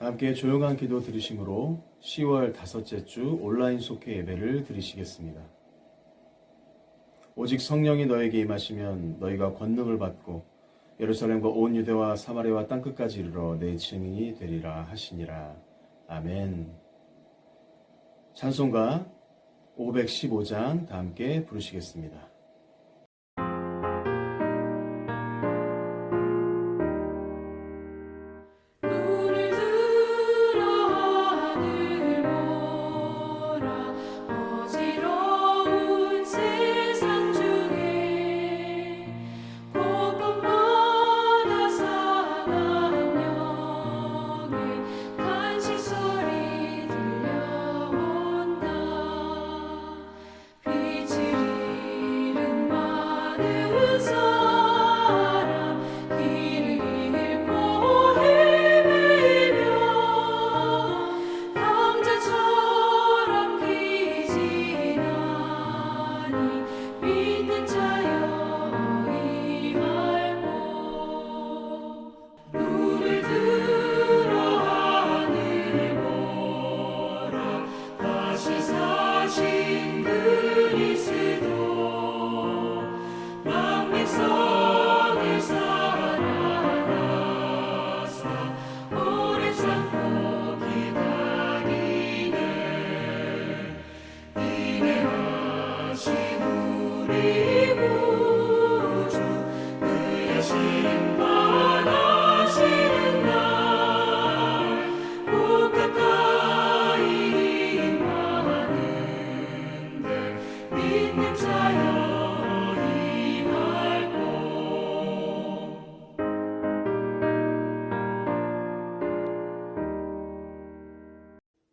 다 함께 조용한 기도 드리심으로 10월 다섯째 주 온라인 속회 예배를 드리시겠습니다. 오직 성령이 너에게 임하시면 너희가 권능을 받고 예루살렘과 온 유대와 사마리아와 땅끝까지 이르러 내 증인이 되리라 하시니라. 아멘. 찬송가 515장 다 함께 부르시겠습니다.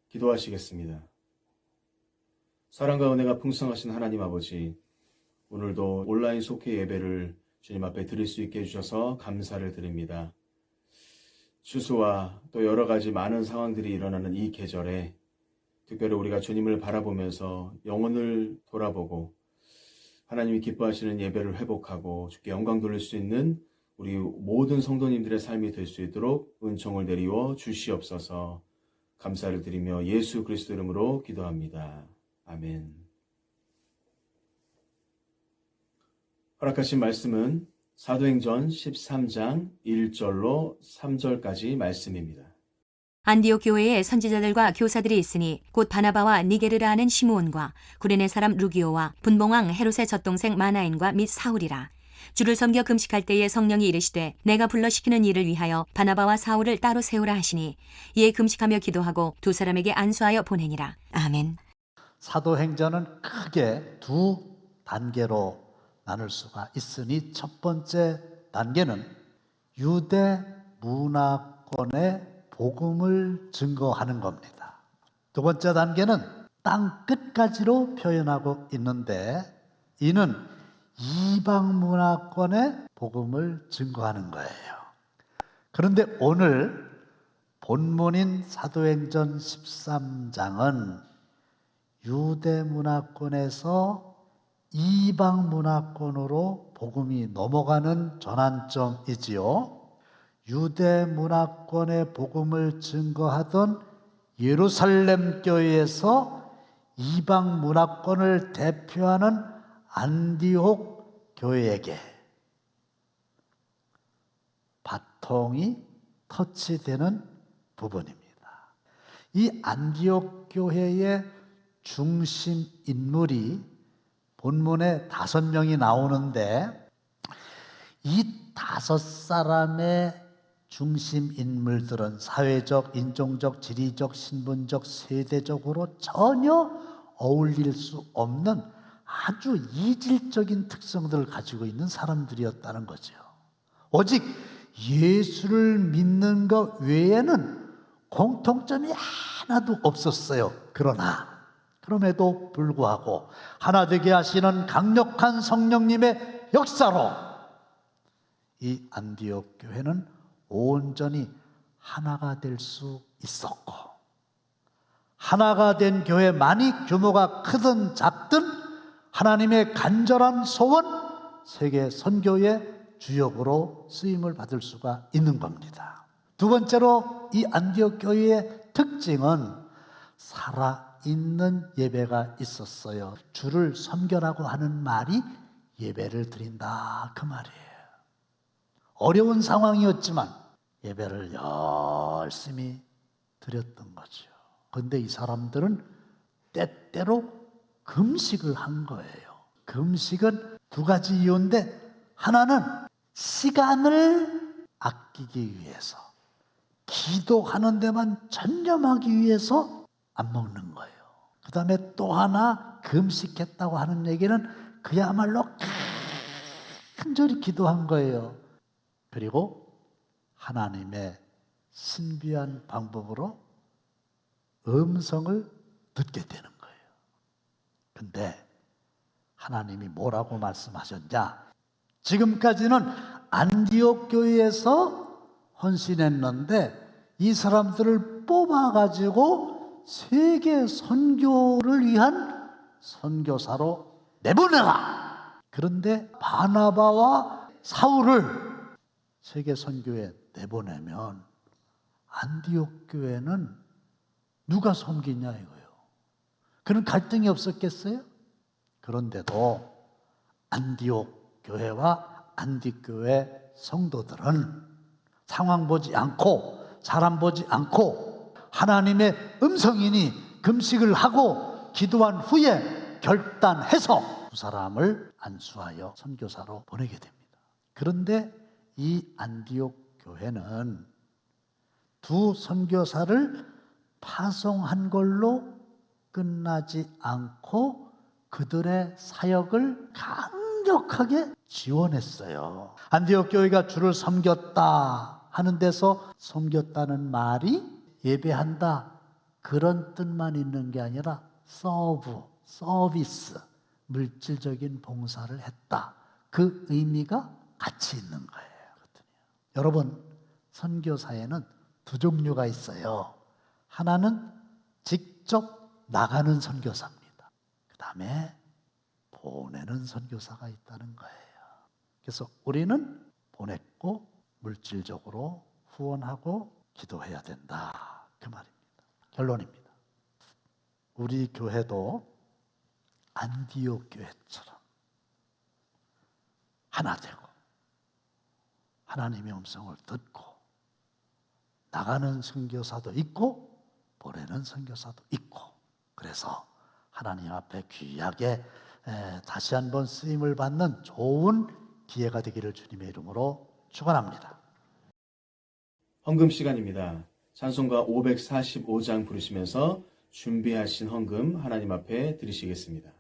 기도하시겠습니다. 사랑과 은혜가 풍성하신 하나님 아버지, 오늘도 온라인 속회 예배를 주님 앞에 드릴 수 있게 해주셔서 감사를 드립니다. 추수와 또 여러 가지 많은 상황들이 일어나는 이 계절에 특별히 우리가 주님을 바라보면서 영혼을 돌아보고 하나님이 기뻐하시는 예배를 회복하고 주께 영광 돌릴 수 있는 우리 모든 성도님들의 삶이 될 수 있도록 은총을 내리워 주시옵소서 감사를 드리며 예수 그리스도 이름으로 기도합니다. 아멘. 허락하신 말씀은 사도행전 13장 1절로 3절까지 말씀입니다. 안디옥 교회에 선지자들과 교사들이 있으니 곧 바나바와 니게르라 하는 시므온과 구레네 사람 루기오와 분봉왕 헤롯의 젖동생 마나인과 및 사울이라 주를 섬겨 금식할 때에 성령이 이르시되 내가 불러 시키는 일을 위하여 바나바와 사울을 따로 세우라 하시니 이에 금식하며 기도하고 두 사람에게 안수하여 보내니라 아멘. 사도행전은 크게 두 단계로 나눌 수가 있으니 첫 번째 단계는 유대 문화권의 복음을 증거하는 겁니다. 두 번째 단계는 땅 끝까지로 표현하고 있는데 이는 이방 문화권의 복음을 증거하는 거예요. 그런데 오늘 본문인 사도행전 13장은 유대 문화권에서 이방 문화권으로 복음이 넘어가는 전환점이지요. 유대 문화권의 복음을 증거하던 예루살렘 교회에서 이방 문화권을 대표하는 안디옥 교회에게 바통이 터치되는 부분입니다. 이 안디옥 교회의 중심 인물이 본문에 다섯 명이 나오는데 이 다섯 사람의 중심 인물들은 사회적, 인종적, 지리적, 신분적, 세대적으로 전혀 어울릴 수 없는 아주 이질적인 특성들을 가지고 있는 사람들이었다는 거죠. 오직 예수를 믿는 것 외에는 공통점이 하나도 없었어요. 그러나 그럼에도 불구하고 하나 되게 하시는 강력한 성령님의 역사로 이 안디옥 교회는 온전히 하나가 될 수 있었고 하나가 된 교회만이 규모가 크든 작든 하나님의 간절한 소원 세계 선교의 주역으로 쓰임을 받을 수가 있는 겁니다. 두 번째로 이 안디옥 교회의 특징은 살아있는 예배가 있었어요. 주를 섬겨라고 하는 말이 예배를 드린다 그 말이에요. 어려운 상황이었지만 예배를 열심히 드렸던 거죠. 근데 이 사람들은 때때로 금식을 한 거예요. 금식은 두 가지 이유인데 하나는 시간을 아끼기 위해서 기도하는 데만 전념하기 위해서 안 먹는 거예요. 그 다음에 또 하나 금식했다고 하는 얘기는 그야말로 간절히 기도한 거예요. 그리고 하나님의 신비한 방법으로 음성을 듣게 되는 거예요. 근데 하나님이 뭐라고 말씀하셨냐? 지금까지는 안디옥 교회에서 헌신했는데 이 사람들을 뽑아 가지고 세계 선교를 위한 선교사로 내보내라. 그런데 바나바와 사울을 세계 선교에 내보내면 안디옥 교회는 누가 섬기냐 이거예요. 그런 갈등이 없었겠어요? 그런데도 안디옥 교회와 안디 교회 성도들은 상황 보지 않고 사람 보지 않고 하나님의 음성이니 금식을 하고 기도한 후에 결단해서 두 사람을 안수하여 선교사로 보내게 됩니다. 그런데 이 안디옥 교회는 두 선교사를 파송한 걸로 끝나지 않고 그들의 사역을 강력하게 지원했어요. 안디옥 교회가 주를 섬겼다 하는 데서 섬겼다는 말이 예배한다 그런 뜻만 있는 게 아니라 서브, 서비스, 물질적인 봉사를 했다. 그 의미가 같이 있는 거예요. 여러분, 선교사에는 두 종류가 있어요. 하나는 직접 나가는 선교사입니다. 그 다음에 보내는 선교사가 있다는 거예요. 그래서 우리는 보냈고 물질적으로 후원하고 기도해야 된다. 그 말입니다. 결론입니다. 우리 교회도 안디옥 교회처럼 하나 되고 하나님의 음성을 듣고 나가는 선교사도 있고 보내는 선교사도 있고 그래서 하나님 앞에 귀하게 에, 다시 한번 쓰임을 받는 좋은 기회가 되기를 주님의 이름으로 축원합니다. 헌금 시간입니다. 찬송가 545장 부르시면서 준비하신 헌금 하나님 앞에 드리시겠습니다.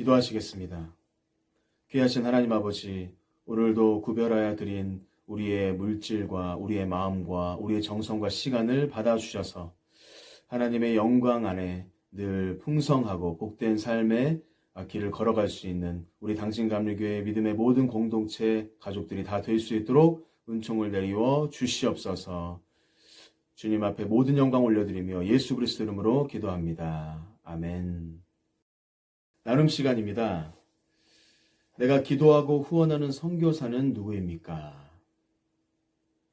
기도하시겠습니다. 귀하신 하나님 아버지, 오늘도 구별하여 드린 우리의 물질과 우리의 마음과 우리의 정성과 시간을 받아주셔서 하나님의 영광 안에 늘 풍성하고 복된 삶의 길을 걸어갈 수 있는 우리 당신감리교회 믿음의 모든 공동체 가족들이 다 될 수 있도록 은총을 내리워 주시옵소서 주님 앞에 모든 영광 올려드리며 예수 그리스도 이름으로 기도합니다. 아멘. 나눔 시간입니다. 내가 기도하고 후원하는 선교사는 누구입니까?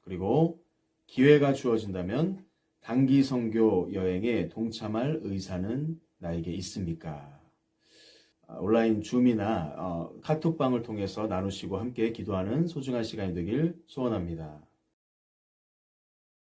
그리고 기회가 주어진다면 단기 선교 여행에 동참할 의사는 나에게 있습니까? 아, 온라인 줌이나 어, 카톡방을 통해서 나누시고 함께 기도하는 소중한 시간이 되길 소원합니다.